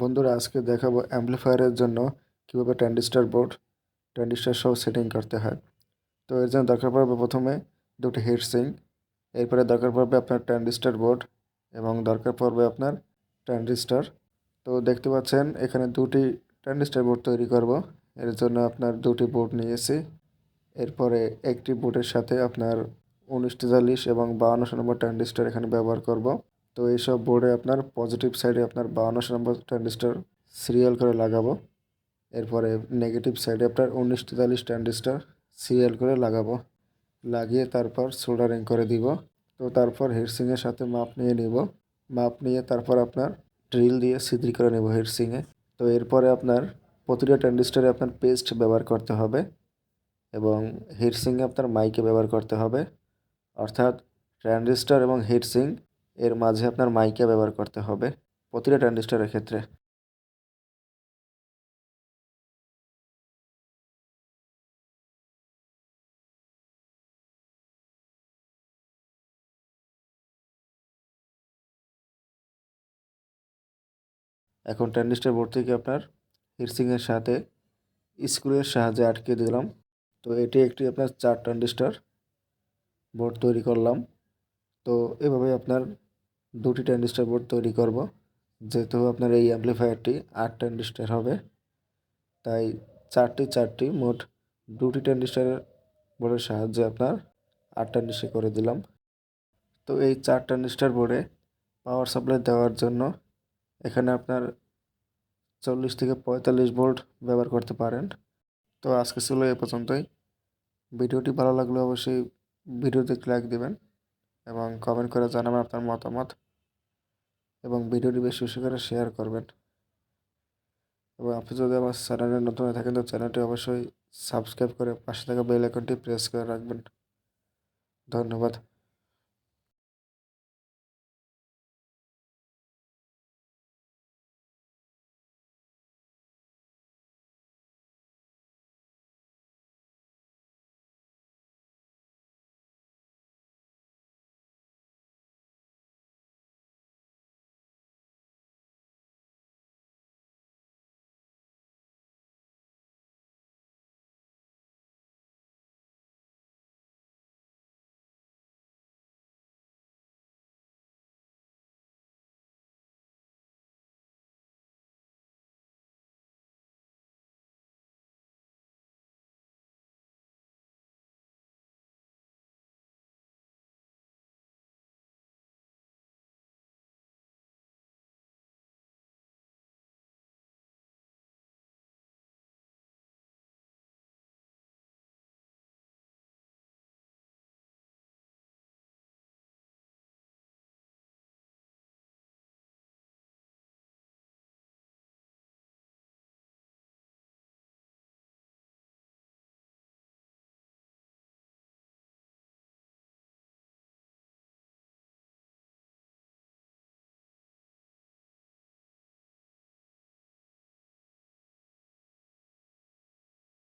বন্ধুরা, আজকে দেখাবো অ্যাম্পলিফায়ারের জন্য কীভাবে ট্যান্ডিস্টার বোর্ড ট্যান্ডিস্টার সহ সেটিং করতে হয়। তো এর জন্য দরকার পড়বে প্রথমে দুটি হিট সিঙ্ক এরপরে দরকার পড়বে আপনার ট্যান্ডিস্টার বোর্ড এবং দরকার পড়বে আপনার ট্যান্ডিস্টার তো দেখতে পাচ্ছেন, এখানে দুটি ট্যান্ডিস্টার বোর্ড তৈরি করব। এর জন্য আপনার দুটি বোর্ড নিয়েছি। এরপরে একটি বোর্ডের সাথে আপনার উনিশ তেতাল্লিশ এবং বাউন্নশো নম্বর ট্যান্ডিস্টার এখানে ব্যবহার করব। তো এইসব বোর্ডে আপনার পজিটিভ সাইডে আপনার বাউন্নশো নম্বর ট্যান্ডিস্টার সিরিয়াল করে লাগাবো। এরপরে নেগেটিভ সাইডে আপনার উনিশ তেতাল্লিশ ট্যান্ডিস্টার সিরিয়াল করে লাগাবো। লাগিয়ে তারপর সোল্ডারিং করে দিব। তো তারপর হেডসিংয়ের সাথে মাপ নিয়ে নিব। মাপ নিয়ে তারপর আপনার ড্রিল দিয়ে সিদ্রি করে নেব হেডসিংয়ে তো এরপরে আপনার প্রতিটা ট্যান্ডিস্টারে আপনার পেস্ট ব্যবহার করতে হবে এবং হিটসিংয়ে আপনার মাইকে ব্যবহার করতে হবে। অর্থাৎ ট্রানজিস্টার এবং হিটসিং এর মাঝে আপনার মাইকা ব্যবহার করতে হবে প্রতিটা ট্রানজিস্টারের ক্ষেত্রে। এখন ট্রানজিস্টার বোর্ড থেকে আপনার হিটসিংয়ের সাথে স্ক্রুয়ের সাহায্যে আটকে দিলাম। তো এটি একটি আপনার চার ট্রানজিস্টার বোর্ড তৈরি করলাম। তো এভাবে আপনার দুটি ট্রানজিস্টার বোর্ড তৈরি করব। যেহেতু আপনার এই অ্যাম্পলিফায়ারটি আট ট্রানজিস্টার হবে, তাই চারটি চারটি মোট দুটি ট্রানজিস্টারের বোর্ডের সাহায্যে আপনার আট ট্রানজিস্টার করে দিলাম। তো এই চার ট্রানজিস্টার বোর্ডে পাওয়ার সাপ্লাই দেওয়ার জন্য এখানে আপনার চল্লিশ থেকে পঁয়তাল্লিশ ভোল্ট ব্যবহার করতে পারেন। তো আজকে ছিল এ পর্যন্তই। ভিডিওটি ভালো লাগলে অবশ্যই ভিডিওতে লাইক দেবেন। এবং কমেন্ট করে জানাবেন আপনার মতামত এবং ভিডিওটি বেশি বেশি করে শেয়ার করবেন। এবং আপনি যদি আমার চ্যানেলে নতুন হয়ে থাকেন, তো চ্যানেলটি অবশ্যই সাবস্ক্রাইব করে পাশে থাকা বেল আইকনটি প্রেস করে রাখবেন। ধন্যবাদ।